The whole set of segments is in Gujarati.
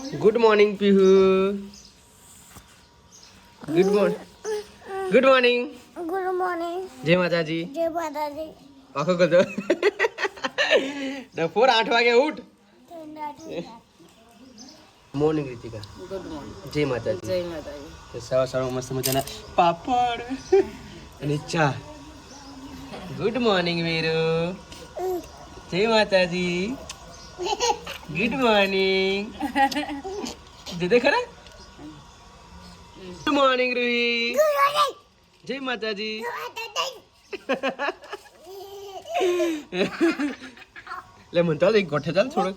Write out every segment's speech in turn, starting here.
Good morning Pihu good morning good morning good morning જય માતાજી જય માતાજી આખો કદો ડફોર આઠ વાગે ઉઠ. મોર્નિંગ રીતિકા ગુડ મોર્નિંગ જય માતાજી જય માતાજી તો સવાર મસ્ત મજાના પાપડ અને ચા. ગુડ મોર્નિંગ વીરુ જય માતાજી गुड मॉर्निंग दे दे खरा गुड मॉर्निंग रूही जय माता जी ले म्हणता एक गोठे चल थोड़ा।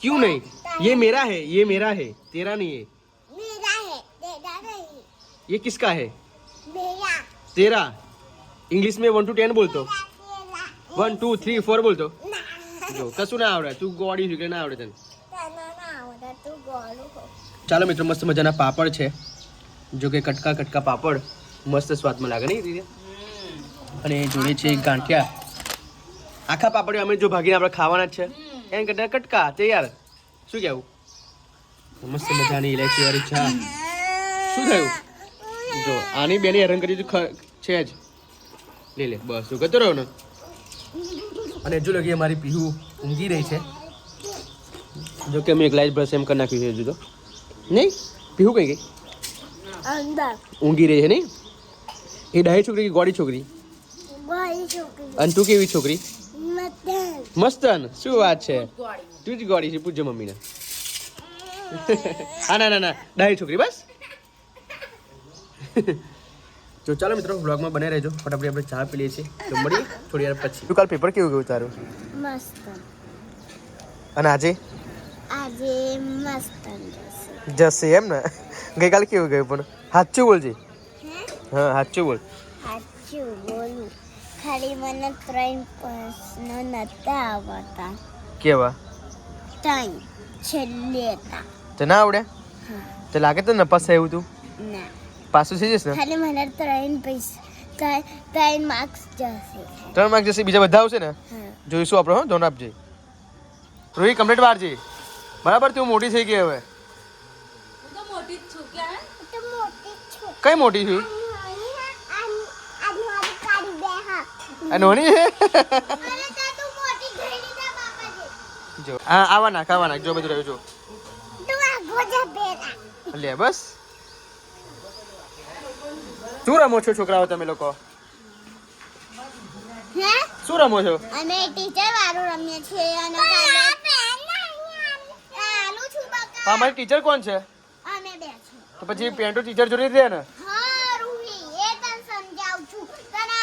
क्यों नहीं? ये मेरा है ये मेरा है तेरा नहीं है। मेरा है तेरा नहीं. ये किसका है? मेरा. तेरा। इंग्लिश में वन टू टेन बोल दो वन टू थ्री फोर बोल दो જો કશું ના આવડે તું ગોળી છું કે ના આવડે તને. ચાલો મિત્રો મસ્ત મજાના પાપડ છે. જો કે કટકા કટકા પાપડ મસ્ત સ્વાદમાં લાગે નહીં રીતે અને જોડે છે ગાંઠિયા. આખા પાપડ અમે જો ભાગીને આપણે ખાવાના જ છે. એમ કરતા કટકા તૈયાર. શું કહેવું? મસ્ત મજાની ઇલાયચી વાળી ચા. શું થયું? જો આની બેની હેરાન કરી છે જ. લે લે બસ શું કરતો રહ્યો ને? અને હજુ લગી અમારી પીહુ ઊંઘી રહી છે. જો કે મેં એક લાઈટ બ્રશ એમ કરી નાખ્યું છે હજુ તો. નહીં? પીહુ કઈ ગઈ? ઊંઘી રહી છે નહીં? એ ડાહી છોકરી કે ગોળી છોકરી? અને તું કેવી છોકરી? મસ્તન. શું વાત છે? તું જ ગોળી છે. પૂછજો મમ્મીને. હા ના ના ના. ડાહી છોકરી બસ? તો ચાલો મિત્રો બ્લોગમાં બને રહેજો. ફટાફટ આપણે ચા પી લઈએ છીએ. તો મળીએ થોડી વાર પછી. તું કાલ પેપર કેવું ગયું તારું? મસ્ત. અને આજે? આજે મસ્ત જશે. એમ ને? ગઈકાલે કેવું ગયું પણ? સાચું બોલજે હા? સાચું બોલ. સાચું બોલું. ખાલી મને ત્રણ પ્રશ્નો નતા આવડતા. કેવા? ત્રણ. છેલ્લે હતા. તો ના આવડે તો લાગે તો નપાસ થયું તું? ના. પાછું થઈ જશે ને ખાલી મને ત્રણ પૈસા ત્રણ- ત્રણ માર્ક્સ જશે ત્રણ માર્ક જશે બીજા બધા આવશે ને હા જોઈશું આપણે હો ધોન આપજે રોહી કમ્પ્લીટ વારજે બરાબર તું મોટી થઈ ગઈ હવે હું તો મોટી જ છું ક્યાં તો મોટી છું કઈ મોટી છું આ નોની છે જો હા આવા નાખ આવા નાખ જો બધું રહ્યું જો લે બસ શું રમો છો છોકરાઓ તમે લોકો? શું રમો છો? અમે ટીચર વાળું રમીએ છીએ અને કાલે આલુ છું બકા. હા મારી ટીચર કોણ છે? અમે બે છે તો પછી પેન્ટો ટીચર જોડે રહે ને હા રૂહી એ તને સમજાવું છું. તને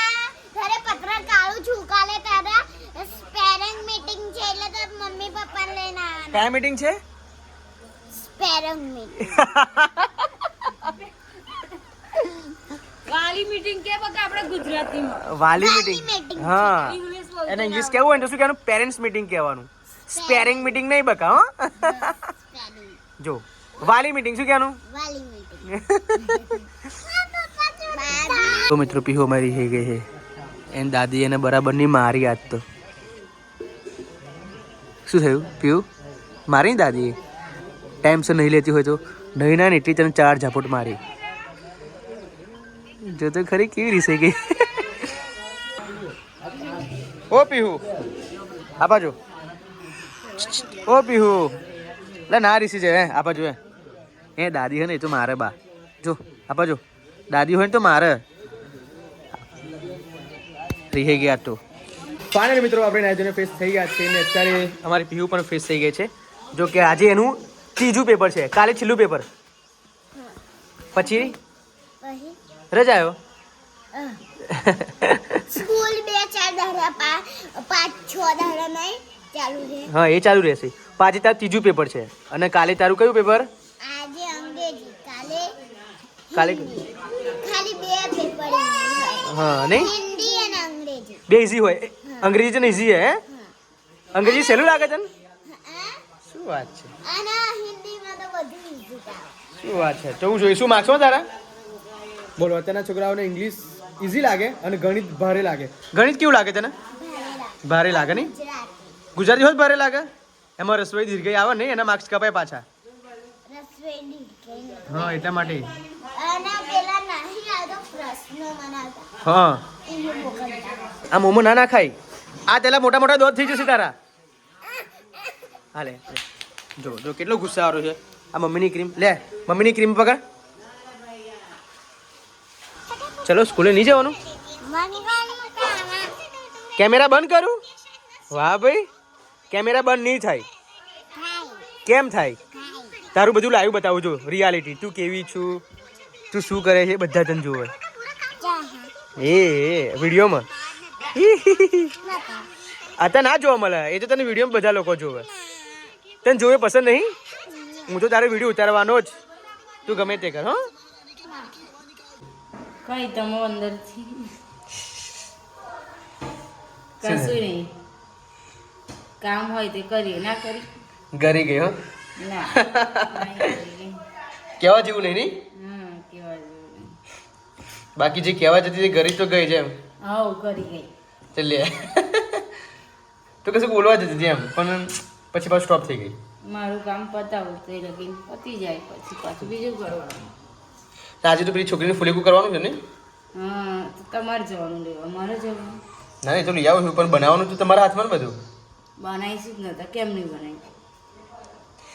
ઘરે પત્ર કાઢું છું. કાલે તારા સ્પેરિંગ મીટિંગ છે એટલે તાર મમ્મી પપ્પાને લઈને આવવાના. કયા મીટિંગ છે? સ્પેરિંગ મીટિંગ વાલી મીટિંગ કે બકા આપણે ગુજરાતીમાં. વાલી વાલી મીટિંગ હા. એને ઇંગ્લિશ કેવું હોય ને તો શું કહેવાનું? પેરેન્ટ્સ મીટિંગ કહેવાનું. સ્પેરિંગ મીટિંગ નહીં બકા હો. જો વાલી મીટિંગ શું કહેવાનું? વાલી મીટિંગ તો મિત્રો પીહો મારી થઈ ગઈ છે એની દાદી એને બરાબરની મારી આજ તો. શું થયું? પીયું મારી દાદીએ? ટાઈમસર નહીં લેતી હોય તો? નહીં ના ને એટલી તને ચાર ઝાપટ મારી. જો તો ખરી કેવી રીસે ગઈ? ઓ પીહુ. આ બાજુ. ઓ પીહુ. લે ના રીસી છે હે આ બાજુ હે. એ દાદી હે ને એ તો મારે બા. જો આ બાજુ. દાદી હોય ને તો મારે. રહી ગયા તો. ફાઇનલ મિત્રો આપણે નાયજોને ફેસ થઈ ગયા છે ને અત્યારે અમારી પીહુ પણ ફેસ થઈ ગઈ છે. જો કે આજે એનું ત્રીજું પેપર છે. કાલે છેલ્લું પેપર પછી? પછી? રજા આવ્યો સ્કૂલ બે ચાર દાડા પાંચ છ દાડા નહીં ચાલુ છે. હા એ ચાલુ રહેશે. પાછી તારું ત્રીજું પેપર છે. અને કાલે તારું કયું પેપર? આજે અંગ્રેજી કાલે કાલે ખાલી બે પેપર હા નહીં? હિન્દી અને અંગ્રેજી. બે ઇઝી હોય. અંગ્રેજી છે ને ઇઝી હે? અંગ્રેજી સહેલું લાગે છે ને શું વાત છે? અને હિન્દીમાં તો બધું ઈઝી શું વાત છે? તો હું જોઈશું માર્ક્સમાં તારા? બોલો અત્યારના છોકરાઓને ઇંગ્લિશ ઇઝી લાગે અને ગણિત ભારે લાગે. ગણિત કેવું લાગે તને? ભારે લાગે નહીં? ગુજરાત ગુજરાતી હોય જ ભારે લાગે? એમાં રસોઈ દીર્ઘઈ આવે નહીં એના માર્ક્સ કપાય પાછા. પેલી હા એટલા માટે. અને પેલા નહીં આવતો પ્રશ્ન મનાવતા હા. આ મોમો ના ના ખાય આ તેલા મોટા મોટા દોધ થઈ જશે તારા. હાલે જો જો કેટલો ગુસ્સા આવ્યો છે. આ મમ્મીની ક્રીમ લે મમ્મીની ક્રીમ પકડ. ચલો સ્કૂલે નહીં જવાનું? કેમેરા બંધ કરું? વાહ ભાઈ, કેમેરા બંધ નહીં થાય. કેમ થાય? તારું બધું લાઈવ બતાવું છું રિયાલિટી તું કેવી છું? તું શું કરે છે? બધા તને જોવે એ, વિડીયોમાં. આ તને ના જોવા મળે. એ તો તને વિડીયોમાં બધા લોકો જોવે. તને જોવે પસંદ નહીં? હું તો તારે વીડિયો ઉતારવાનો જ. તું ગમે તે કર, હો. કઈ તમે અંદરથી? કશું નહીં. કામ હોય તે કરીએ. ના કરી? ગરી ગયો ના. કેવા જેવું નહીં નહીં? હમ કેવા જેવું બાકી જે કહેવા જતી હતી ઘરે તો ગઈ છે એમ? હા કરી ગઈ. ચાલે તો કશું બોલવા જતી હતી એમ પણ પછી પાછું સ્ટોપ થઈ ગઈ. મારું કામ પતાવું તો એ લગીન પતી જાય પછી પાછું બીજું કરવાનું. આજે તો પેલી છોકરીને ફુલેકું કરવાનું છે ને? હા તમારે જવાનું લેવા મારે જવાનું. ના નહીં તો લઈ આવું છું પણ બનાવવાનું તો તમારા હાથમાં બધું? બનાવીશું જ નતા કેમ નહીં બનાવી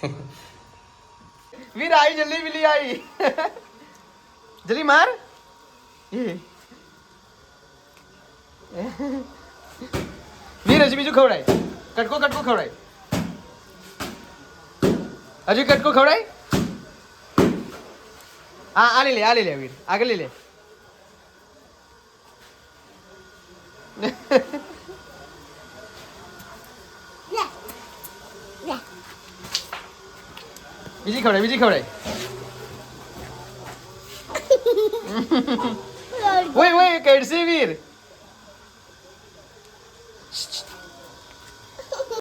વીર આવી જલ્દી વિલી આવી જલ્દી માર. વીર હજી બીજું ખવડાય. કટકો કટકો ખવડાય. હજી કટકો ખવડાય? હા આ લઈ લે આ લઈ લે વીર. આગળ લઈ લે. બીજી ખવડાય બીજી ખવડાય. ઓય ઓય કડશે વીર.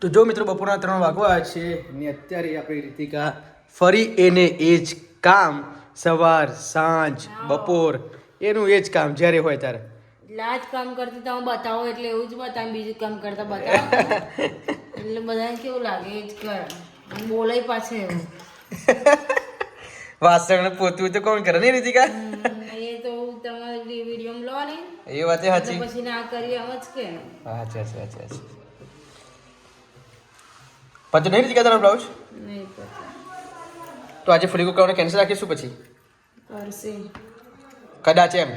તો જો મિત્રો, બપોરના ત્રણ વાગવા છે ને અત્યારે આપણી રીતિકા ફરી એને એ જ કામ સવાર સાંજ બપોર એનું એ જ કામ જ્યારે હોય ત્યારે. એટલે આ જ કામ કરતી તમે બતાવો એટલે એવું જ બતાવો બીજું કામ કરતા બતાવો. એટલે બધાને કેવું લાગે એ જ કર. બોલાય પાછે એવું. વાસણ પોતું તો કોણ કરે નહીં રીતિકા? એ તો તમે વીડિયો લો ને એ વાત સાચી. પછી ના કરી એમ જ કે. અચ્છા અચ્છા અચ્છા અચ્છા પછી નહીં રીતિકા તારો બ્લાઉઝ? નહીં પતા તો આજે ફરી કરવાનું કેન્સલ રાખીશું પછી? કરશે. કદાચ એમ.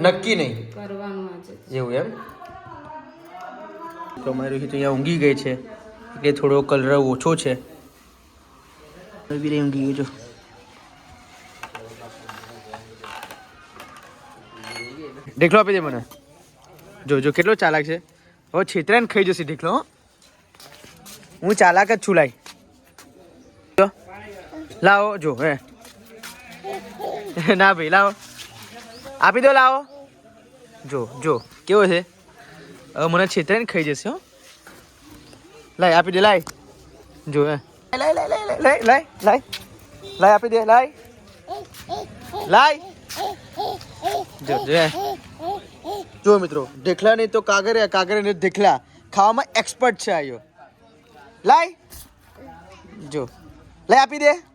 નક્કી નહીં. કરવાનું આજે એવું એમ? તો અમારી રોહિત અહીંયા ઊંઘી ગઈ છે. એટલે થોડો કલર ઓછો છે. ઊંઘી ગઈ છો. ઢેકલો આપી દે મને. જો જો કેટલો ચાલાક છે. હવે છેતરાને ખાઈ જશે ઢેકલો હું. ચાલાક જ છું લાઈ લાવો, જો, હે. ના ભાઈ, લાવો. આપી દો, લાવો. જો જો, કેવો છે? હવે મને છેતરાઈને ખાઈ જશે, હો. લાય, આપી દે, લાય. જો, હે. લાય લાય લાય લાય લાય લાય લાય. આપી દે, લાય. લાય. જો જો. જો, મિત્રો, ઢેકલા નહીં તો કાગરિયા કાગરિયા નહીં તો ખાવામાં એક્સપર્ટ છે આયો લાય. જો. લઈ આપી દે.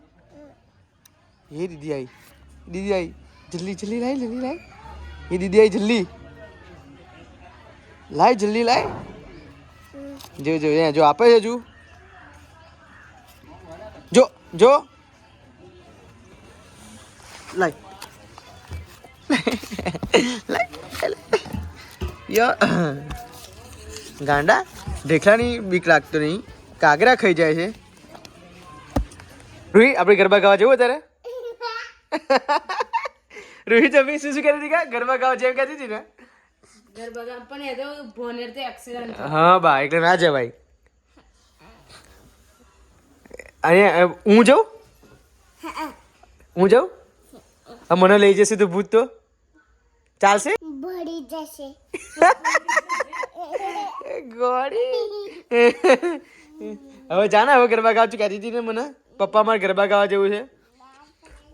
એ દીદી आई દીદી आई જલ્દી જલ્દી લાય જલ્દી લાય. ये દીદી आई જલ્દી. લાય જલ્દી લાય. જો જો એ જો, આપે છે હજુ. જો જો. લાય. યો. ગાંડા, ઢેકલાની બીક લાગતો નહીં. કાગરા ખાઈ જાય છે. રૂહી, આપણે ગરબા ગાવા જવું અત્યારે? રોહિત અભી શું શું કરી હતી કા ગરબા ગાવા જેમ કહેતી હતી ને ગરબા ગામ પણ એ તો ભોનેર તો એક્સિડન્ટ હા બા એટલે ના જવાય અહીંયા અ, હું જાઉં હું જાઉં આ મને લઈ જશે તો ભૂત તો ચાલશે ભળી જશે ગોળી હવે જાને હવે ગરબા ગાવ છું કહેતી હતી ને મને પપ્પા મારે ગરબા ગાવા જેવું છે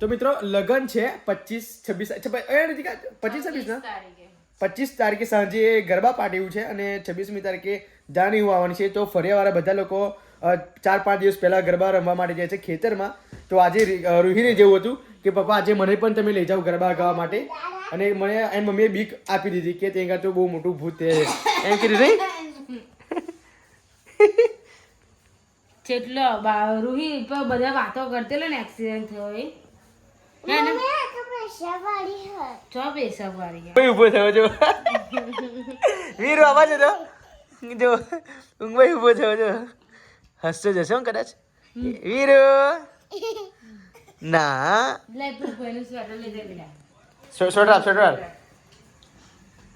તો મિત્રો લગ્ન છે પચીસ છવ્વીસ પચીસ છવ્વીસ ના? પચીસ તારીખે. સાંજે ગરબા પાર્ટી છે અને છવ્વીસમી તારીખે જાણી હું આવવાની છે. તો ફરિયાવાળા બધા લોકો ચાર પાંચ દિવસ પહેલા ગરબા રમવા માટે જાય છે ખેતરમાં. તો આજે રૂહીને જેવું હતું કે પપ્પા આજે મને પણ તમે લઈ જાઓ ગરબા ગાવા માટે. અને મને એમ મમ્મીએ બીક આપી દીધી કે ત્યાં તો બહુ મોટું ભૂત છે એમ કીધું નહીં? જેટલો રૂહી બધા વાતો કરતેલો ને એક્સિડન્ટ થયો એ હે ને મમ્મી આ તો પ્રેશર વાળી હે ચો પૈસા વાળી ભાઈ ઊભો થયો જો વીર અવાજ હતો જો ઊંઘભાઈ ઊભો થયો જો હસતો જશે હો કદાચ વીર ના લે તું કોઈનું સ્વેટર લઈ દે બેટા સ્વે- સ્વેટર આપ સ્વેટર આપ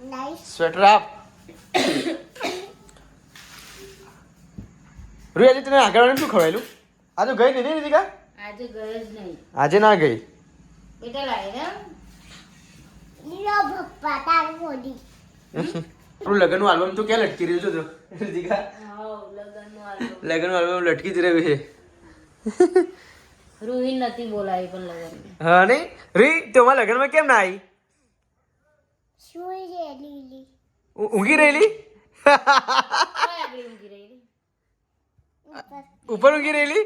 નાઈસ સ્વેટર આપ રૂઈ આજે તને આગળ શું ખવાયેલું આ તો ગઈ નહીં રીતિકા આજે ગયો જ નહીં આજે ના ગઈ બેટા લાવી ને લો પપ્પા તારું બોડી આપણું લગ્નનું આલ્બમ તો ક્યાં લટકી રહ્યું છે તો? હાઉ લગનનું આલ્બમ. લટકી જ રહ્યું છે. રૂહી નથી બોલાવી પણ લગન હા ને રી તમારા લગ્નમાં કેમ ના આવી? સુઈ રે લીલી ઊંઘી રહેલી? ઊંઘી રહી ઉપર. ઊંઘી રહેલી?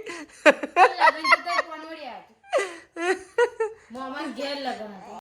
લગન તો તોય